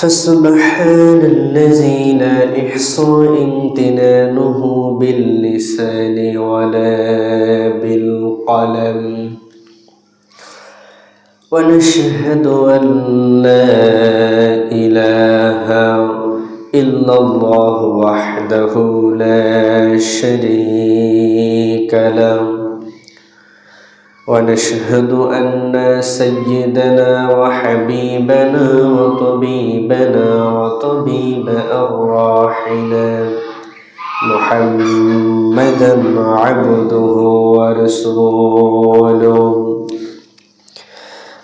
فسبحان الذي لا إحصى امتنانه باللسان ولا بالقلم ونشهد أن لا إله إلا الله وحده لا شريك له ونشهد أن سيدنا وحبيبنا وطبيبنا وطبيب أرواحنا محمدا عبده ورسوله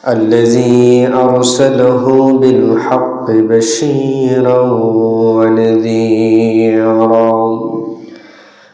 الذي أرسله بالحق بشيرا ونذيرا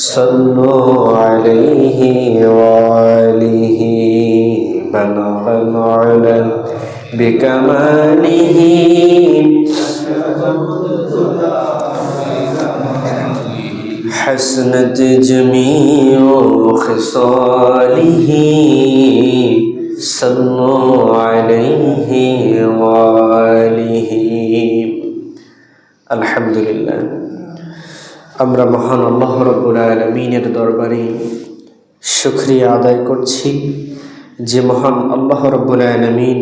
صلوا عليه وآله بلغ العلا بكماله. حسنت جميع خصاله. صلوا عليه وآله. الحمد لله. আমরা মহান আল্লাহ রব্বুল আলমিনের দরবারে শুক্রিয়া আদায় করছি যে মহান আল্লাহ রব্বুল আলমিন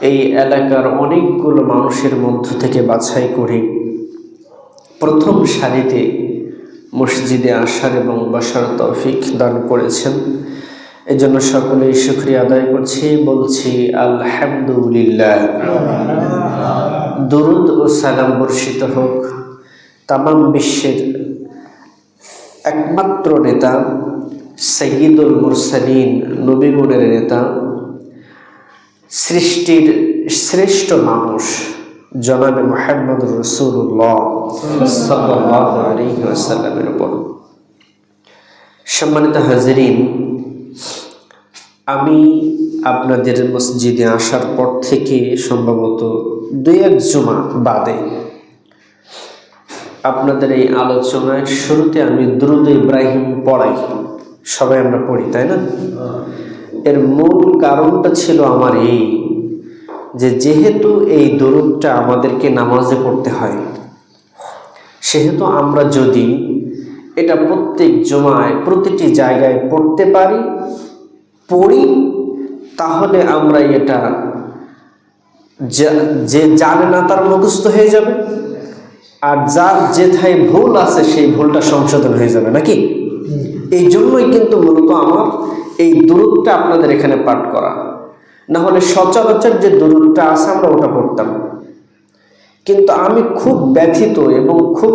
এই এলাকার অনেকগুলো মানুষের মধ্য থেকে বাছাই করে প্রথম সারিতে মসজিদে আসার এবং বসার তৌফিক দান করেছেন। এজন্য সকলেই শুক্রিয়া আদায় করছি, বলছি আলহামদুলিল্লাহ। দরুদ ও সালাম বর্ষিত হোক। তামাম বিশ্বের একমাত্র নেতা, সৈয়দুল মুরসালিন নবীগুণের নেতা, সৃষ্টির শ্রেষ্ঠ মানুষ, জনাবে মোহাম্মদ রসুল্লাহ সাল্লাহ আলী উপর। সম্মানিত হাজরিন, আমি আপনাদের মসজিদে আসার পর থেকে সম্ভবত দুই এক জুমা বাদে আপনাদের এই আলোচনার শুরুতে আমি দ্রুত ইব্রাহিম পড়াই। সবাই আমরা পড়ি, তাই না? এর মূল কারণটা ছিল আমার এই যে যেহেতু এই দরুদটা আমাদেরকে নামাজে পড়তে হয়, সেহেতু আমরা যদি এটা প্রত্যেক জমায় প্রতিটি জায়গায় পড়তে পারি, পড়ি, তাহলে আমরা এটা যে জানে না তার মুখস্থ হয়ে যাবে। আর যার যেথায় ভুল আছে সেই ভুলটা সংশোধন হয়ে যাবে, নাকি? এই জন্যই কিন্তু মূলত আমার এই দূরত্বটা আপনাদের এখানে পাঠ করা। না হলে সচরাচর যে দূরত্বটা আছে আমরা ওটা পড়তাম। কিন্তু আমি খুব ব্যথিত এবং খুব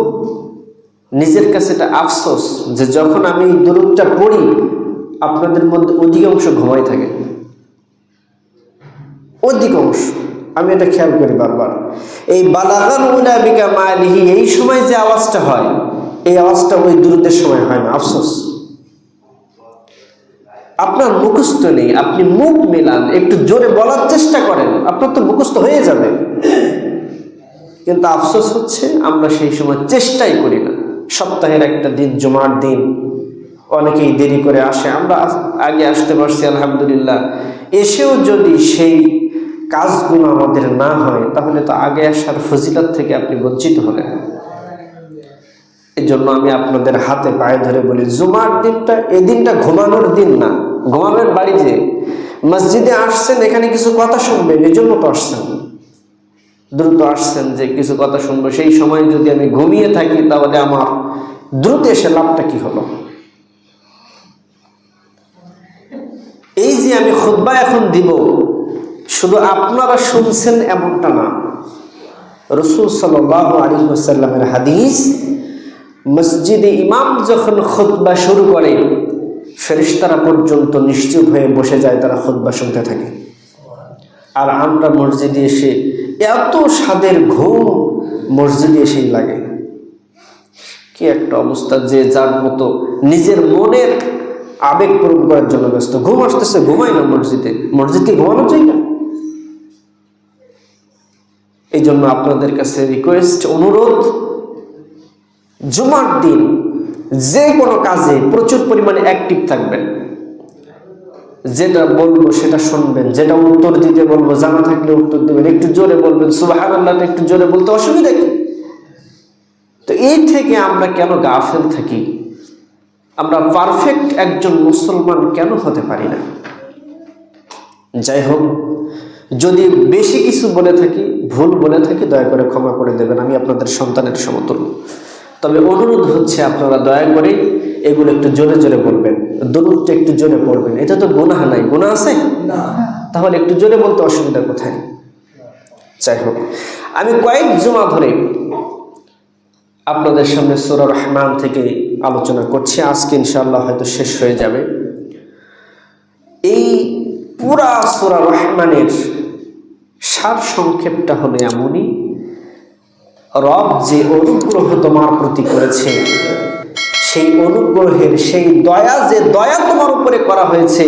নিজের কাছে এটা আফসোস যে যখন আমি এই দূরত্বটা পড়ি, আপনাদের মধ্যে অধিকাংশ ঘুমাই থাকে। অধিকাংশ। আমি এটা খেয়াল করি বারবার। এই বালাগান মালিহি এই সময় যে আওয়াজটা হয়, এই আওয়াজটা ওই দূরতের সময় হয় না, আফসোস। আপনার মুখস্থ নেই, আপনি মুখ মেলান, একটু জোরে বলার চেষ্টা করেন, আপনার তো মুখস্থ হয়ে যাবে। কিন্তু আফসোস হচ্ছে, আমরা সেই সময় চেষ্টাই করি না। সপ্তাহের একটা দিন, জুমার দিন, অনেকেই দেরি করে আসে, আমরা আগে আসতে পারছি, আলহামদুলিল্লাহ। এসেও যদি সেই কাজগুলো আমাদের না হয়, তাহলে তো আগে আসার ফজিলত থেকে আপনি বঞ্চিত হলেন। জন্য আমি আপনাদের হাতে পায়ে ধরে বলি, জুমার দিনটা, এই দিনটা ঘুমানোর দিন না। ঘুমাবেন বাড়িতে। মসজিদে আসছেন, এখানে কিছু কথা শুনবেন এই জন্য তো আসছেন। দ্রুত আসছেন যে কিছু কথা শুনব। সেই সময় যদি আমি ঘুমিয়ে থাকি, তাহলে আমার দ্রুত এসে লাভটা কি হলো? এই যে আমি খুদ্া এখন দিব শুধু আপনারা শুনছেন এমনটা না। রসুল সাল আলী সাল্লামের হাদিস, মসজিদে ইমাম যখন খুতবা শুরু করে ফেরিস্তারা পর্যন্ত নিশ্চুপ হয়ে বসে যায়, তারা খুতবা শুনতে থাকে। আর আমরা মসজিদে এসে এত স্বাদের ঘুম মসজিদে এসেই লাগে। কি একটা অবস্থা যে যার মতো নিজের মনের আবেগ পূরণ করার জন্য ব্যস্ত। ঘুম আসতেছে, ঘুমাই না মসজিদে। মসজিদকে ঘুমানো চাই না? এই জন্য আপনাদের কাছে রিকোয়েস্ট অনুরোধ, জুমার দিন যে কোনো কাজে প্রচুর পরিমাণে অ্যাক্টিভ থাকবেন। যেটা বলব সেটা শুনবেন, যেটা উত্তর দিতে বলব, জানা থাকলে উত্তর দেবেন। একটু জোরে বলবেন সুবাহান আল্লাহটা একটু জোরে বলতে অসুবিধা কি? তো এই থেকে আমরা কেন গাফেল থাকি? আমরা পারফেক্ট একজন মুসলমান কেন হতে পারি না? যাই হোক যদি বেশি কিছু বলে থাকি ভুল বলে থাকি দয়া করে ক্ষমা করে দেবেন আমি আপনাদের সন্তানের সমতুল্য। তবে অনুরোধ হচ্ছে আপনারা দয়া করে এগুলো একটু জোরে জোরে বলবেন দরুদটা একটু জোরে পড়বেন। এটা তো গুনাহ নাই গুনাহ আছে? তাহলে একটু জোরে বলতে অসুবিধা কোথায়? যাই হোক আমি কয়েক জমা ধরে আপনাদের সামনে সুরা রহমান থেকে আলোচনা করছি। আজকে ইনশাল্লাহ হয়তো শেষ হয়ে যাবে। এই পুরা সুরা রহমানের সার সংক্ষেপটা হলো এমনই, রব যে অনুগ্রহ তোমার প্রতি করেছে, সেই অনুগ্রহের সেই দয়া যে দয়া তোমার উপরে করা হয়েছে,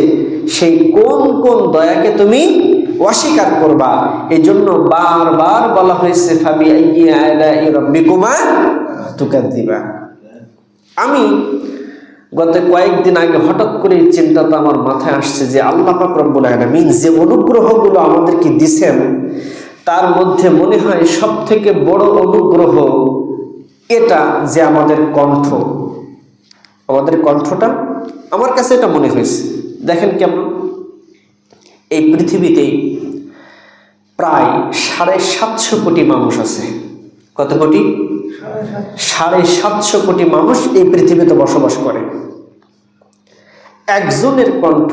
সেই কোন কোন দয়াকে তুমি অস্বীকার করবা? এই জন্য বারবার বলা হয়েছে, ফাবি রব্বিকুমা তুকার দিবা আমি গত কয়েকদিন আগে হঠাৎ করে এই চিন্তাটা আমার মাথায় আসছে যে আল্লাহ রব্বুল আলামিন যে অনুগ্রহগুলো আমাদেরকে দিছেন, তার মধ্যে মনে হয় সব থেকে বড় অনুগ্রহ এটা যে আমাদের কণ্ঠ। আমাদের কণ্ঠটা আমার কাছে এটা মনে হয়েছে। দেখেন কেমন এই পৃথিবীতে প্রায় সাড়ে সাতশো কোটি মানুষ আছে। কত কোটি? সাড়ে সাতশো কোটি মানুষ এই পৃথিবীতে বসবাস করে। একজনের কণ্ঠ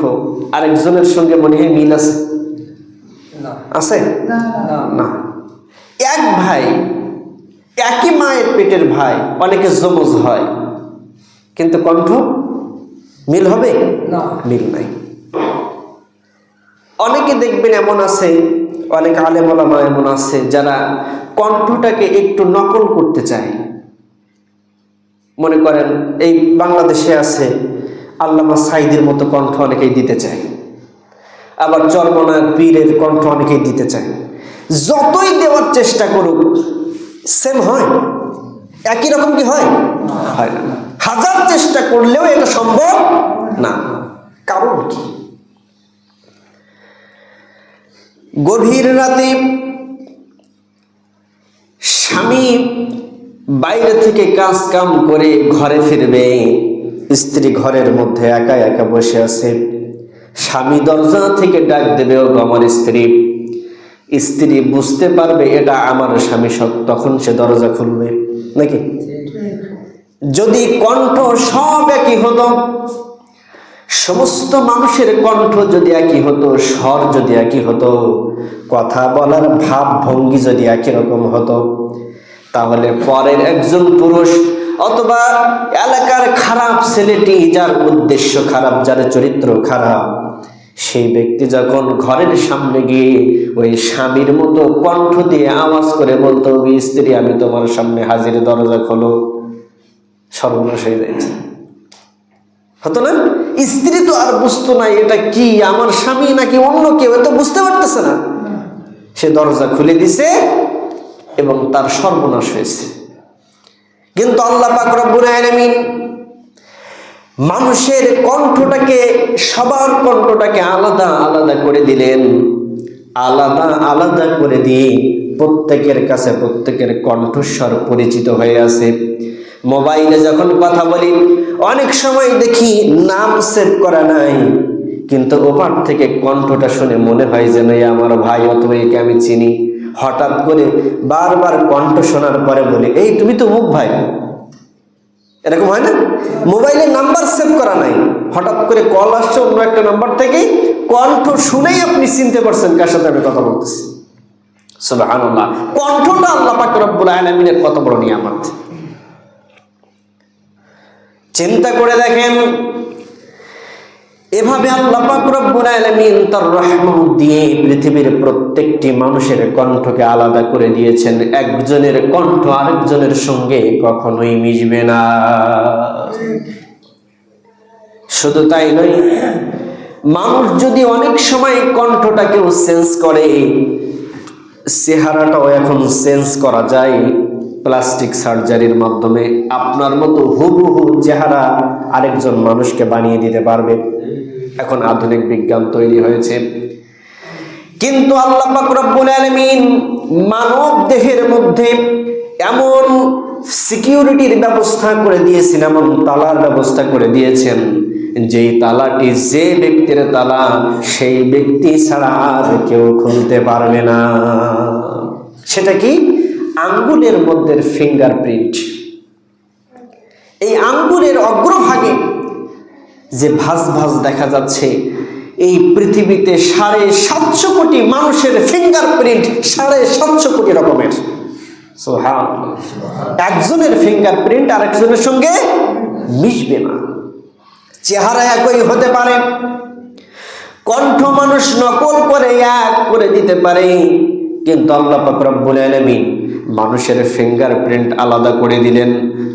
আরেকজনের সঙ্গে মনে হয় মিল আছে? আছে? না। এক ভাই একই মায়ের পেটের ভাই অনেকে জমজ হয়। কিন্তু কণ্ঠ মিল হবে? মিল নাই। অনেকে দেখবেন এমন আছে অনেক আলেমলামা এমন আছে যারা কণ্ঠটাকে একটু নকল করতে চায়। মনে করেন, এই বাংলাদেশে আছে আল্লামা সাইদের মতো কণ্ঠ অনেকেই দিতে চায়। আবার চর্মনার পীরের কণ্ঠ অনেকেই দিতে চায়। যতই দেওয়ার চেষ্টা করুক সেম হয়? একই রকম কি হয়? হয় না। হাজার চেষ্টা করলেও এটা সম্ভব না। কারণ কি? গভীর রাতে স্বামী বাইরে থেকে কাজ কাম করে ঘরে ফিরবে। স্ত্রী ঘরের মধ্যে একা একা বসে আছে। স্বামী দরজা থেকে ডাক দেবে ও আমার স্ত্রী স্ত্রী বুঝতে পারবে এটা আমার স্বামী সব তখন সে দরজা খুলবে। নাকি? যদি কণ্ঠ সব একই হতো সমস্ত মানুষের কণ্ঠ যদি একই হতো, স্বর যদি একই হতো, কথা বলার ভাব ভঙ্গি যদি একই রকম হতো, তাহলে পরের একজন পুরুষ অথবা এলাকার খারাপ ছেলেটি যার উদ্দেশ্য খারাপ, যার চরিত্র খারাপ, সেই ব্যক্তি যখন ঘরের সামনে গিয়ে ওই স্বামীর মতো কণ্ঠ দিয়ে আওয়াজ করে বলতো "ওই স্ত্রী, আমি তোমার সামনে হাজির, দরজা খোলো। সর্বনাশ হয়ে যাচ্ছে হতো না স্ত্রী তো আর বুঝতো না এটা কি, আমার স্বামী নাকি অন্য কেউ তো বুঝতে পারতেছে না। সে দরজা খুলে দিছে এবং তার সর্বনাশ হয়েছে। কিন্তু আল্লাহ পাক রব্বুল আলামিন মানুষের কণ্ঠটাকে, সবার কণ্ঠটাকে আলাদা আলাদা করে দিলেন। আলাদা আলাদা করে দিয়ে প্রত্যেকের কাছে প্রত্যেকের কণ্ঠস্বর পরিচিত হয়ে আছে। মোবাইলে যখন কথা বলি অনেক সময় দেখি নাম সেভ করা নাই, কিন্তু ওপার থেকে কণ্ঠটা শুনে মনে হয় যেন, এ আমার ভাই অথবা একে আমি চিনি। হঠাৎ করে বারবার কণ্ঠ শোনার পরে বলি, এই, তুমি তো মুখ ভাই। এরকম হয় না? মোবাইলে নাম্বার সেভ করা নাই। হঠাৎ করে কল আসছে অন্য একটা নাম্বার থেকে, কণ্ঠ শুনেই আপনি চিনতে পারছেন কার সাথে আমি কথা বলতেছি। সুবহানাল্লাহ। কণ্ঠটা আল্লাহ পাক রব্বুল আলামিনের কত বড় নিয়ামত। চিন্তা করে দেখেন। এভাবে তার দিয়ে পৃথিবীর প্রত্যেকটি মানুষের কণ্ঠকে আলাদা করে দিয়েছেন। একজনের কণ্ঠ আরেকজনের সঙ্গে কখনোই মিশবে না। শুধু তাই নয়, মানুষ যদি অনেক সময় কণ্ঠটাকেও সেন্স করে, চেহারাটাও এখন সেন্স করা যায়। প্লাস্টিক সার্জারির মাধ্যমে আপনার মতো হুবহু চেহারা আরেকজন মানুষকে বানিয়ে দিতে পারবে। এখন আধুনিক বিজ্ঞান তৈরি হয়েছে। কিন্তু আল্লাহ রব্বুল আলামিন মানব দেহের মধ্যে এমন সিকিউরিটির ব্যবস্থা করে দিয়েছেন, এমন তালার ব্যবস্থা করে দিয়েছেন, যেই তালাটি যে ব্যক্তির তালা, সেই ব্যক্তি ছাড়া আর কেউ খুলতে পারবে না। সেটা কি? আঙ্গুলের মধ্যে ফিঙ্গারপ্রিন্ট এই আঙ্গুলের অগ্রভাগে যে ভাঁজ ভাঁজ দেখা যাচ্ছে এই পৃথিবীতে সাড়ে সাতশো কোটি মানুষের ফিঙ্গারপ্রিন্ট সাড়ে সাতশো কোটি রকমের। একজনের ফিঙ্গারপ্রিন্ট আরেকজনের সঙ্গে মিশবে না। চেহারা একই হতে পারে। কণ্ঠ মানুষ নকল করে এক করে দিতে পারে। কিন্তু আল্লাহ পাক রব্বুল আলামিন মানুষের ফিঙ্গারপ্রিন্ট আলাদা করে দিলেন,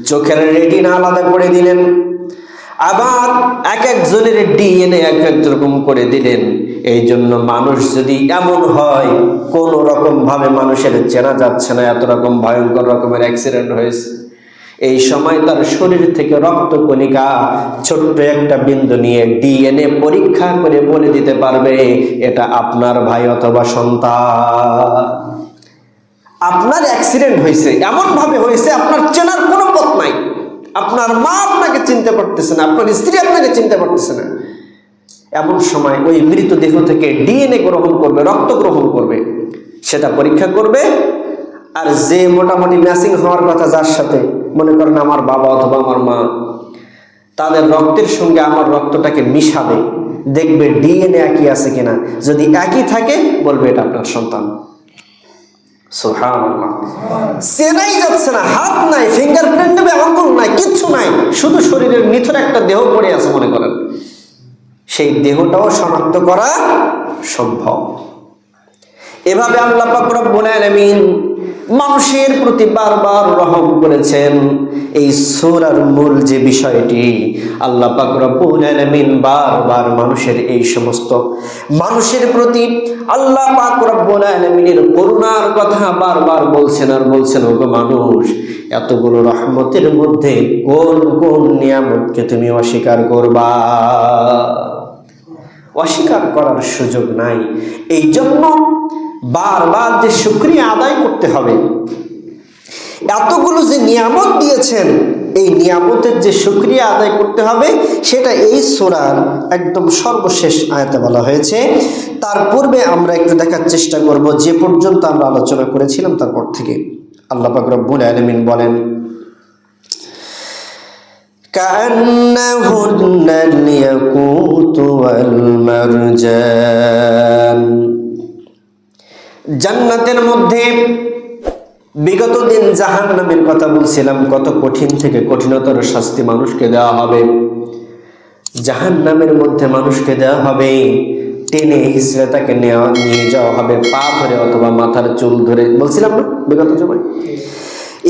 চোখের রেটিনা আলাদা করে দিলেন, আবার এক একজনের ডিএনএ এক এক রকম করে দিলেন। এই জন্য মানুষ যদি এমন হয়, কোন রকম ভাবে মানুষের চেনা যাচ্ছে না, এত রকম ভয়ঙ্কর রকমের অ্যাক্সিডেন্ট হয়েছে। এই সময় তার শরীর থেকে রক্ত কণিকা ছোট্ট একটা বিন্দু নিয়ে ডিএনএ পরীক্ষা করে বলে দিতে পারবে, এটা আপনার ভাই অথবা সন্তান। আপনার অ্যাক্সিডেন্ট হয়েছে এমন ভাবে হয়েছে, আপনার চেনার কোনো পথ নাই। আপনার মা আপনাকে চিনতে পারতেছে না, আপনার স্ত্রী আপনাকে চিনতে পারতেছে না। এমন সময় ওই মৃতদেহ থেকে ডিএনএ গ্রহণ করবে, রক্ত গ্রহণ করবে। সেটা পরীক্ষা করবে, আর যে মোটামুটি ম্যাচিং হওয়ার কথা যার সাথে, মনে করেন আমার বাবা অথবা আমার মা, তাদের রক্তের সঙ্গে আমার রক্তটাকে মিশাবে, দেখবে ডিএনএ একই আছে কিনা। যদি একই থাকে, বলবে এটা আপনার সন্তান। চেনাই যাচ্ছে না, হাত নাই ফিঙ্গারপ্রিন্ট নেবে, আঙ্গুল নাই, কিচ্ছু নাই। শুধু শরীরের নিথর একটা দেহ পড়ে আছে মনে করেন। সেই দেহটাও শনাক্ত করা সম্ভব। এভাবে আল্লাহ পাক রব্বুল আলামিন মানুষের প্রতি বারবার রহম করেছেন। এই সোরার মূল যে বিষয়টি, আল্লাহ পাক বারবার মানুষের এই সমস্ত মানুষের প্রতি আল্লাহ পাক রব্বুল আলামিনের করুণার কথা বারবার বলছেন আর বলছেন, ওগো মানুষ, এতগুলো রহমতের মধ্যে কোন কোন নিয়ামতকে তুমি অস্বীকার করবা? অস্বীকার করার সুযোগ নাই। এই জন্য বারবার যে শুক্রিয়া আদায় করতে হবে এতগুলো যে নিয়ামত দিয়েছেন এই নিয়ামতের যে শুক্রিয়া আদায় করতে হবে সেটা এই সোরার একদম সর্বশেষ আয়াতে বলা হয়েছে তার পূর্বে আমরা একটু দেখার চেষ্টা করব যে পর্যন্ত আমরা আলোচনা করেছিলাম তারপর থেকে আল্লাহ পাক রব্বুল আলামিন বলেন كأنهن الياقوت والمرجان জান্নাতের মধ্যে বিগত দিন জাহান নামের কথা বলছিলাম কত কঠিন থেকে কঠিনতর শাস্তি মানুষকে দেওয়া হবে। জাহান নামের মধ্যে মানুষকে দেওয়া হবে টেনে হিসড়ে তাকে নেওয়া নিয়ে যাওয়া হবে পা ধরে অথবা মাথার চুল ধরে বলছিলাম না বিগত সময়?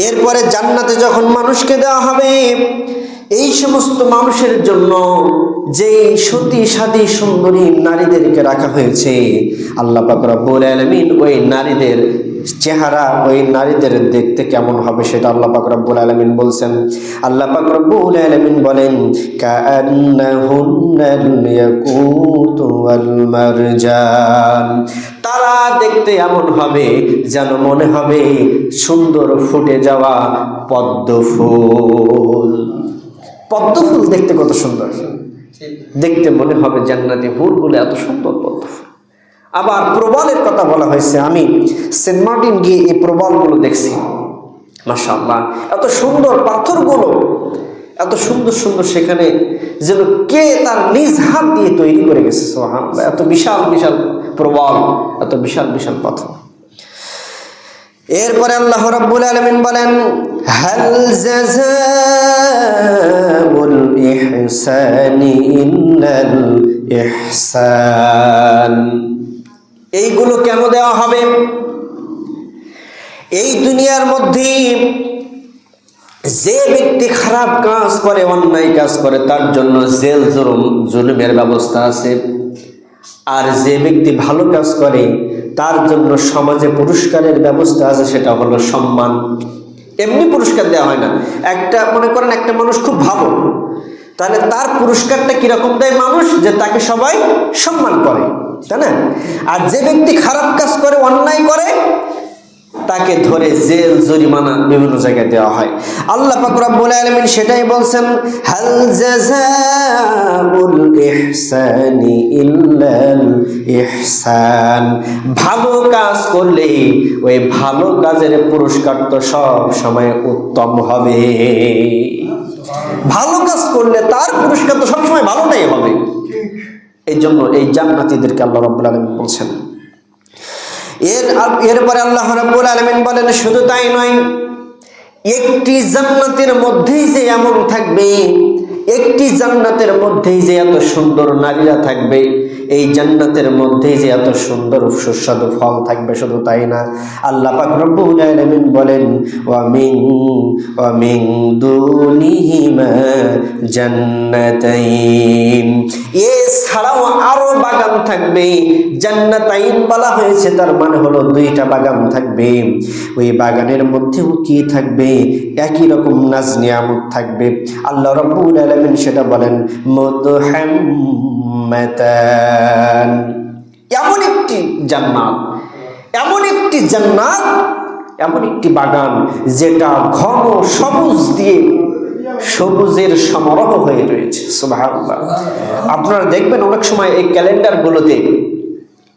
এরপরে জান্নাতে যখন মানুষকে দেওয়া হবে এই সমস্ত মানুষের জন্য যে সতী সাদী সুন্দরী নারীদেরকে রাখা হয়েছে, আল্লাহ পাক রব্বুল আলামিন ওই নারীদের চেহারা, ওই নারীদের দেখতে কেমন হবে সেটা আল্লাহ পাক রব্বুল আলামিন বলছেন। আল্লাহ পাক রব্বুল আলামিন বলেন তারা দেখতে এমন হবে যেন মনে হবে সুন্দর ফুটে যাওয়া পদ্ম ফুল। পদ্ম ফুল দেখতে কত সুন্দর। দেখতে মনে হবে জান্নাতি ফুল বলে এত সুন্দর পদ্ম ফুল আবার প্রবলের কথা বলা হয়েছে আমি সেন্ট মার্টিন গিয়ে এই প্রবলগুলো দেখছি। মাশাআল্লাহ এত সুন্দর পাথরগুলো এত সুন্দর সুন্দর সেখানে যেন কে তার নিজ হাত দিয়ে তৈরি করে গেছে সুবহানাল্লাহ। এত বিশাল বিশাল প্রবল এত বিশাল বিশাল পাথর। এরপরে আল্লাহ রাব্বুল আলামিন বলেন এইগুলো কেন দেওয়া হবে? এই দুনিয়ার মধ্যে যে ব্যক্তি খারাপ কাজ করে, অন্যায় কাজ করে, তার জন্য জেল জুলুম জুলুমের ব্যবস্থা আছে। আর যে ব্যক্তি ভালো কাজ করে তার জন্য সমাজে পুরস্কারের ব্যবস্থা আছে, সেটা হলো সম্মান। এমনি পুরস্কার দেওয়া হয় না। একটা, মনে করেন একটা মানুষ খুব ভালো, তাহলে তার পুরস্কারটা কীরকম দেয় মানুষ? যে তাকে সবাই সম্মান করে, তাই না? আর যে ব্যক্তি খারাপ কাজ করে, অন্যায় করে তাকে ধরে জেল জরিমানা বিভিন্ন জায়গায় দেওয়া হয়। আল্লাহ পাক রব্বুল আলামিন সেটাই বলছেন হাল জাযাউল ইহসানি ইল্লাল ইহসান। ভালো কাজ করলে ওই ভালো কাজের পুরস্কার তো সব সময় উত্তম হবে। ভালো কাজ করলে তার পুরস্কার তো সবসময় ভালোটাই হবে। এই জন্য এই জান্নাতীদেরকে আল্লাহ রব্বুল আলামিন বলছেন এর এরপরে আল্লাহ রাব্বুল আলমিন বলেন, শুধু তাই নয়, একটি জান্নাতের মধ্যেই যে এমন থাকবে একটি জান্নাতের মধ্যেই যে এত সুন্দর নারীরা থাকবে, এই জান্নাতের মধ্যেই যে এত সুন্দর সুস্বাদু ফল থাকবে শুধু তাই না। আল্লাহ পাক রব্বুল আলামিন বলেন, ওয়া মিন ওয়া মিন দুনিহিমা জান্নাতাইন। এছাড়াও আরও বাগান থাকবে, জান্নাতাইন বলা হয়েছে, তার মানে হলো দুইটা বাগান থাকবে। ওই বাগানের মধ্যেও কি থাকবে? একই রকম নাজ নিয়ামত থাকবে। আল্লাহ রব্বুল আলামিন সেটা বলেন এমন একটি জান্নাত এমন একটি জান্নাত এমন একটি বাগান যেটা ঘন সবুজ দিয়ে সবুজের সমারোহ হয়ে রয়েছে। আপনারা দেখবেন অনেক সময় এই ক্যালেন্ডারগুলোতে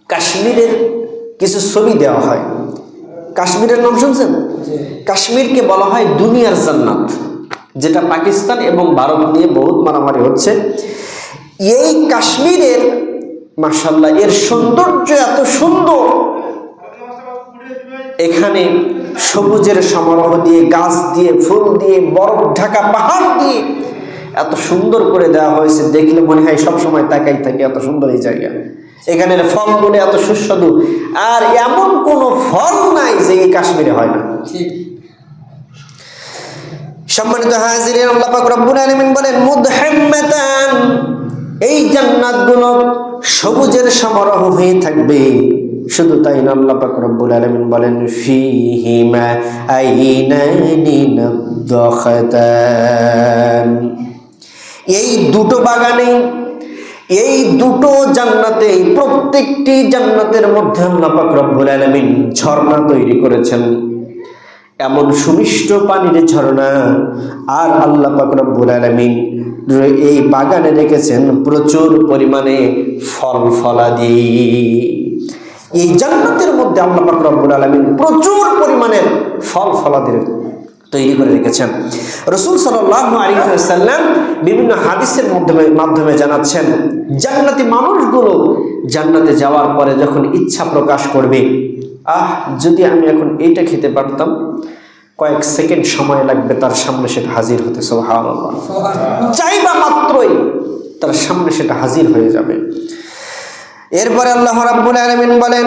কাশ্মীরের কিছু ছবি দেওয়া হয়। কাশ্মীরের নাম শুনছেন? কাশ্মীরকে বলা হয় দুনিয়ার জান্নাত। যেটা পাকিস্তান এবং ভারত নিয়ে বহুত মারামারি হচ্ছে। এই কাশ্মীরের মাসাল্লাহ এর সৌন্দর্য এত সুন্দর। এখানে সবুজের সমারোহ দিয়ে, গাছ দিয়ে, ফুল দিয়ে, বরফ ঢাকা, পাহাড় দিয়ে এত সুন্দর করে দেওয়া হয়েছে। দেখলে মনে হয় সব সময় তাকাই থাকে, এত সুন্দর এই জায়গা। এখানের ফলগুলো এত সুস্বাদু। আর এমন কোনো ফল নাই যে এই কাশ্মীরে হয় না। সম্মানিত হাজিরিন, আল্লাহ পাক রব্বুল বলেন, মুদহাম্মাতান এই জান্নাতগুলো সবুজের সমারোহ হয়ে থাকবে। শুধু তাই না, আল্লাহ পাক রব্বুল আলামিন বলেন, ফিহিমা আইনানি এই দুটো বাগানে, এই দুটো জান্নাতে, প্রত্যেকটি জান্নাতের মধ্যে আল্লাহ পাক রব্বুল আলামিন ঝর্ণা তৈরি করেছেন। এমন সুমিষ্ট পানির ঝর্ণা আর আল্লাহ পাক রব্বুল আলামিন এই বাগানে রেখেছেন প্রচুর পরিমাণে ফল ফলাদি এই জান্নাতের মধ্যে আল্লাহ পাক রব্বুল আলামিন প্রচুর পরিমাণের ফল ফলাদির তৈরি করে রেখেছেন। রসুল আলাইহি বিভিন্ন হাদিসের মাধ্যমে মাধ্যমে জানাচ্ছেন, জান্নাতি মানুষগুলো জান্নাতে যাওয়ার পরে যখন ইচ্ছা প্রকাশ করবে আহ যদি আমি এখন এইটা খেতে পারতাম কয়েক সেকেন্ড সময় লাগবে তার সামনে সেটা হাজির হতে সুবহানাল্লাহ। চাইবা মাত্রই তার সামনে সেটা হাজির হয়ে যাবে। এরপরে আল্লাহ রাব্বুল আলামিন বলেন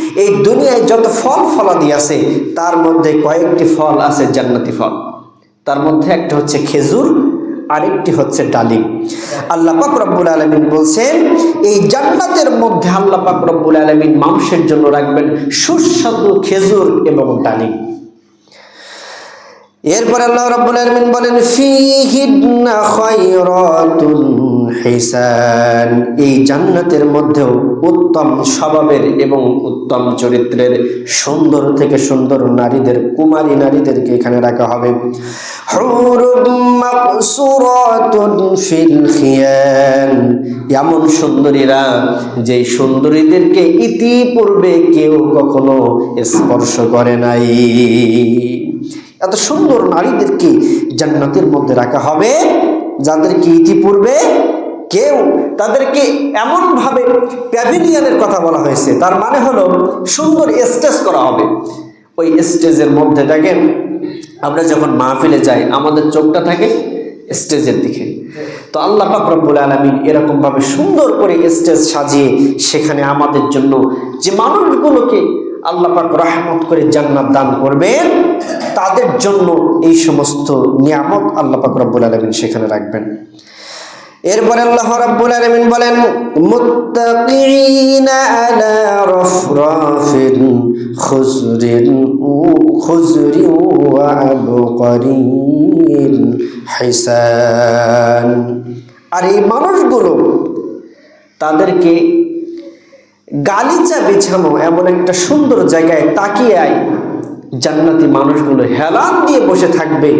এই দুনিয়ায় যত ফল ফলাদি আছে, তার মধ্যে কয়েকটি ফল আছে জান্নাতি ফল। তার মধ্যে একটা হচ্ছে খেজুর, আরেকটি হচ্ছে ডালিম। আল্লাহ পাক রব্বুল আলমিন বলছেন, এই জান্নাতের মধ্যে আল্লাহ পাক রব্বুল আলমিন মানুষের জন্য রাখবেন সুস্বাদু খেজুর এবং ডালিম। এরপর আল্লাহ রাব্বুল আলামিন বলেন, ফিহিন্না খায়রাতুন হিসান। এই জান্নাতের মধ্যেও উত্তম স্বভাবের এবং উত্তম চরিত্রের সুন্দর থেকে সুন্দর নারীদের, কুমারী নারীদেরকে এখানে রাখা হবে। এমন সুন্দরীরা যে সুন্দরীদেরকে ইতিপূর্বে কেউ কখনো স্পর্শ করে নাই। এত সুন্দর নারীদেরকে জান্নাতের মধ্যে রাখা হবে যাদেরকে ইতিপূর্বে কেউ তাদেরকে এমনভাবে প্যাভিলিয়নের কথা বলা হয়েছে। তার মানে হলো সুন্দর স্টেজ করা হবে। ওই স্টেজের মধ্যে দেখেন, আমরা যখন মাহফিলে যাই, আমাদের চোখটা থাকে স্টেজের দিকে। তো আল্লাহ রব্বুল আলমিন এরকমভাবে সুন্দর করে স্টেজ সাজিয়ে সেখানে আমাদের জন্য যে মানুষগুলোকে আল্লাহ পাক রহমত করে জান্নাত দান করবেন, তাদের জন্য এই সমস্ত নিয়ামত আল্লাহ পাক রব্বুল আলমিন সেখানে রাখবেন। এরপরে আল্লাহ রাব্বুল আলামিন বলেন, মুত্তাকিনা আলা রাফরাফিন খুজরিন খুজরিন ওয়া আবকারিন হিসান। আর এই মানুষগুলো তাদেরকে গালিচা বিছানো এমন একটা সুন্দর জায়গায় তাকিয়ে আয়। জান্নাতি মানুষগুলো হেলান দিয়ে বসে থাকবে।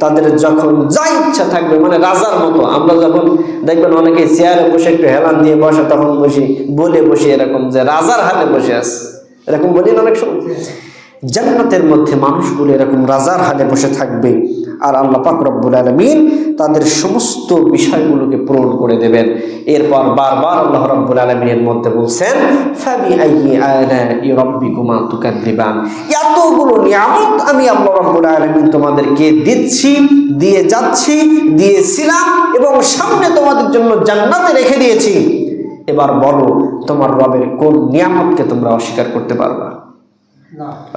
তাদের যখন যা ইচ্ছা থাকবে মানে রাজার মতো। আমরা যখন দেখবেন অনেকে চেয়ারে বসে একটু হেলান দিয়ে বসে, তখন বসি, বলে বসে এরকম যে রাজার হাতে বসে আছে। এরকম বলি অনেক সময়? জান্নাতের মধ্যে মানুষগুলো এরকম রাজার হালে বসে থাকবে আর আল্লাহ পাক রব্বুল আলমিন তাদের সমস্ত বিষয়গুলোকে পূরণ করে দেবেন। এরপর বারবার আল্লাহ রব্বুল আলমিনের মধ্যে বলছেন এতগুলো নিয়ামত আমি আল্লাহ রব্বুল আলমিন তোমাদেরকে দিচ্ছি, দিয়ে যাচ্ছি, দিয়েছিলাম এবং সামনে তোমাদের জন্য জান্নাতে রেখে দিয়েছি। এবার বলো, তোমার রবের কোন নিয়ামতকে তোমরা অস্বীকার করতে পারবা?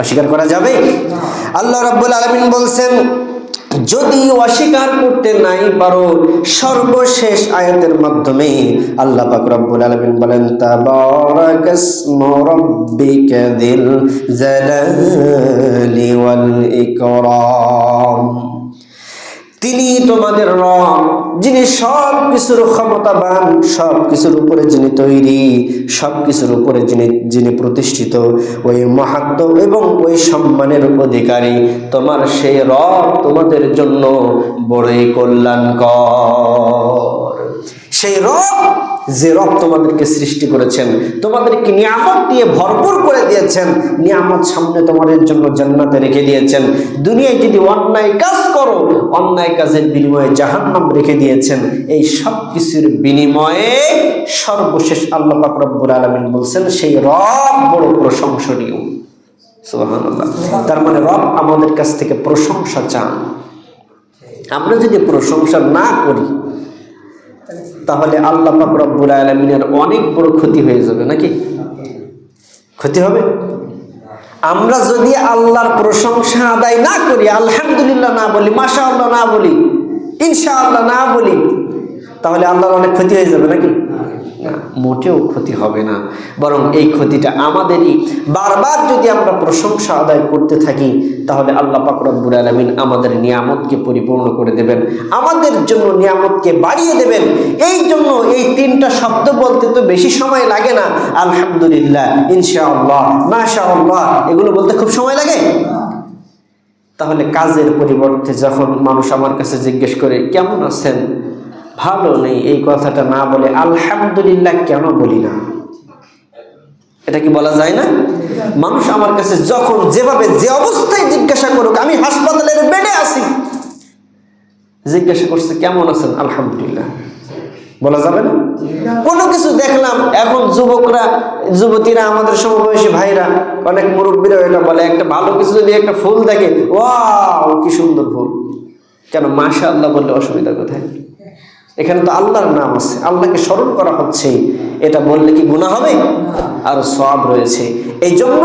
অস্বীকার করা যাবে? আল্লাহ রাব্বুল আলামিন বলছেন যদি অস্বীকার করতে নাই পারো সর্বশেষ আয়াতের মাধ্যমে আল্লাহ পাক রব্বুল আলামিন বলেন তাবারাকাসমু রাব্বিকা যিল জালালি ওয়াল ইকরাম। তিনি তোমাদের রব, যিনি সব কিছুর ক্ষমতাবান সব কিছুর উপরে যিনি তৈরি সব কিছুর উপরে যিনি যিনি প্রতিষ্ঠিত, ওই মাহাত্ম এবং ওই সম্মানের অধিকারী, তোমার সেই রব তোমাদের জন্য বড়ই কল্যাণকর। সেই রব, যে রব তোমাদেরকে সৃষ্টি করেছেন, তোমাদেরকে নিয়ামত দিয়ে ভরপুর করে দিয়েছেন, নিয়ামত সামনে তোমাদের জন্য জান্নাতে রেখে দিয়েছেন। দুনিয়ায় যদি অন্যায় কাজ করো, অন্যায় কাজের বিনিময়ে জাহান্নাম রেখে দিয়েছেন। এই সব কিছুর বিনিময়ে সর্বশেষ আল্লাহ পাক রব্বুল আলামিন বলছেন, সেই রব বড় প্রশংসনীয়। তার মানে রব আমাদের কাছ থেকে প্রশংসা চান। আমরা যদি প্রশংসা না করি তাহলে আল্লাহ পাক রব্বুল আলমিনের অনেক বড় ক্ষতি হয়ে যাবে, নাকি? ক্ষতি হবে? আমরা যদি আল্লাহর প্রশংসা আদায় না করি, আলহামদুলিল্লাহ না বলি মাসা আল্লাহ না বলি ইনশা আল্লাহ না বলি তাহলে আল্লাহর অনেক ক্ষতি হয়ে যাবে নাকি? মোটেও ক্ষতি হবে না। বরং এই ক্ষতিটা আমাদেরই। বারবার যদি আমরা প্রশংসা আদায় করতে থাকি, তাহলে আল্লাহ পাক রব্বুল আলমিন আমাদের নিয়ামতকে পরিপূর্ণ করে দেবেন। আমাদের জন্য নিয়ামতকে বাড়িয়ে দেবেন। এই জন্য এই তিনটা শব্দ বলতে তো বেশি সময় লাগে না। আলহামদুলিল্লাহ, ইনশাআল্লাহ, মাশাআল্লাহ, এগুলো বলতে খুব সময় লাগে? তাহলে কাজের পরিবর্তে যখন মানুষ আমার কাছে জিজ্ঞেস করে, কেমন আছেন? ভালো নেই এই কথাটা না বলে আলহামদুলিল্লাহ কেন বলি না? এটা কি বলা যায় না? মানুষ আমার কাছে যখন যেভাবে যে অবস্থায় জিজ্ঞাসা করুক, আমি হাসপাতালের বেডে আছি। জিজ্ঞাসা করছে, কেমন আছেন? আলহামদুলিল্লাহ। বলা যাবে না? কোনো কিছু দেখলাম, এখন যুবকরা, যুবতীরা, আমাদের সমবয়সী ভাইরা, অনেক মুরব্বীরা এটা বলে, একটা ভালো কিছু যদি একটা ফুল দেখে, ওয়াও, কি সুন্দর ফুল। কেন মাশা আল্লাহ বললে অসুবিধা কোথায়? এখানে তো আল্লাহর নাম আছে। আল্লাহকে স্মরণ করা হচ্ছে। এটা বললে কি গুণা হবে? আর সব রয়েছে। এই জন্য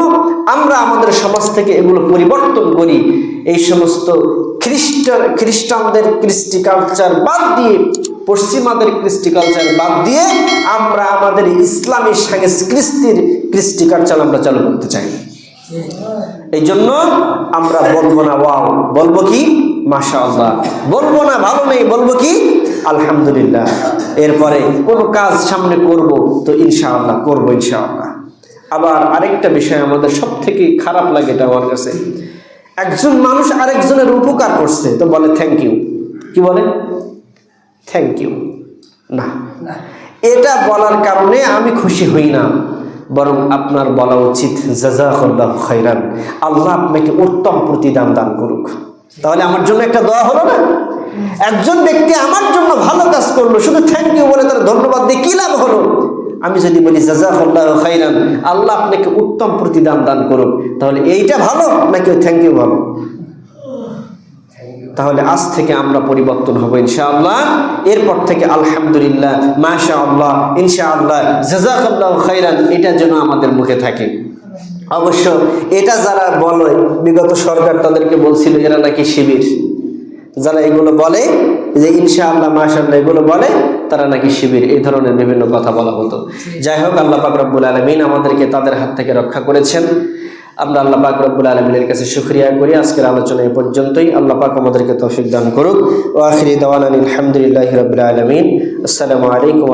আমরা আমাদের সমাজ থেকে এগুলো পরিবর্তন করি। এই সমস্ত খ্রিস্টান খ্রিস্টানদের কৃষ্টি কালচার বাদ দিয়ে, পশ্চিমাদের কৃষ্টি কালচার বাদ দিয়ে আমরা আমাদের ইসলামী সংস্কৃতির কৃষ্টি কালচার আমরা চালু করতে চাই। এই জন্য আমরা বলব না, ওয়াও। বলব কি? মাশা আল্লাহ বলব না, ভালো নেই। বলব কি? আলহামদুলিল্লাহ। এরপরে কোনো কাজ সামনে করব তো ইনশাআল্লাহ করব ইনশাআল্লাহ। আবার আরেকটা বিষয় আমাদের সব থেকে খারাপ লাগে এটা আমার কাছে। একজন মানুষ আরেকজনের উপকার করছে তো বলে থ্যাংক ইউ কি বলে? থ্যাংক ইউ না। এটা বলার কারণে আমি খুশি হই না। বরং আপনার বলা উচিত আল্লাহ আপনাকে উত্তম প্রতিদান দান করুক। তাহলে আমার জন্য একটা দোয়া হলো না? একজন ব্যক্তি আমার জন্য ভালো কাজ করল, শুধু থ্যাংক ইউ বলে তার ধন্যবাদ দিয়ে কি লাভ হলো? আমি যদি বলি খৈরান আল্লাহ আপনাকে উত্তম প্রতিদান দান করুক। তাহলে এইটা ভালো নাকি থ্যাংক ইউ ভালো? তাহলে আজ থেকে আমরা পরিবর্তন হব ইনশাআল্লাহ। এরপর থেকে আলহামদুলিল্লাহ মাশা আল্লাহ ইনশাআল্লাহ, জাজাকাল্লাহ খাইরান, এটা যেন আমাদের মুখে থাকে। অবশ্য এটা যারা বলে, বিগত সরকার তাদেরকে বলছিল, এরা নাকি শিবির। যারা এগুলো বলে যে ইনশা আল্লাহ মাশাল্লাহ এগুলো বলে তারা নাকি শিবির এই ধরনের বিভিন্ন কথা বলা হতো। যাই হোক আল্লাহ পাক রব্বুল আলমিন আমাদেরকে তাদের হাত থেকে রক্ষা করেছেন। আমরা আল্লাহ পাক রব্বুল আলমিনের কাছে সুক্রিয়া করি। আজকের আলোচনা এই পর্যন্তই। আল্লাহ পাক আমাদেরকে তৌফিক দান করুক। ও আখিরি দাওয়ান আলহামদুলিল্লাহ রবিল আলমিন। আসসালামু আলাইকুম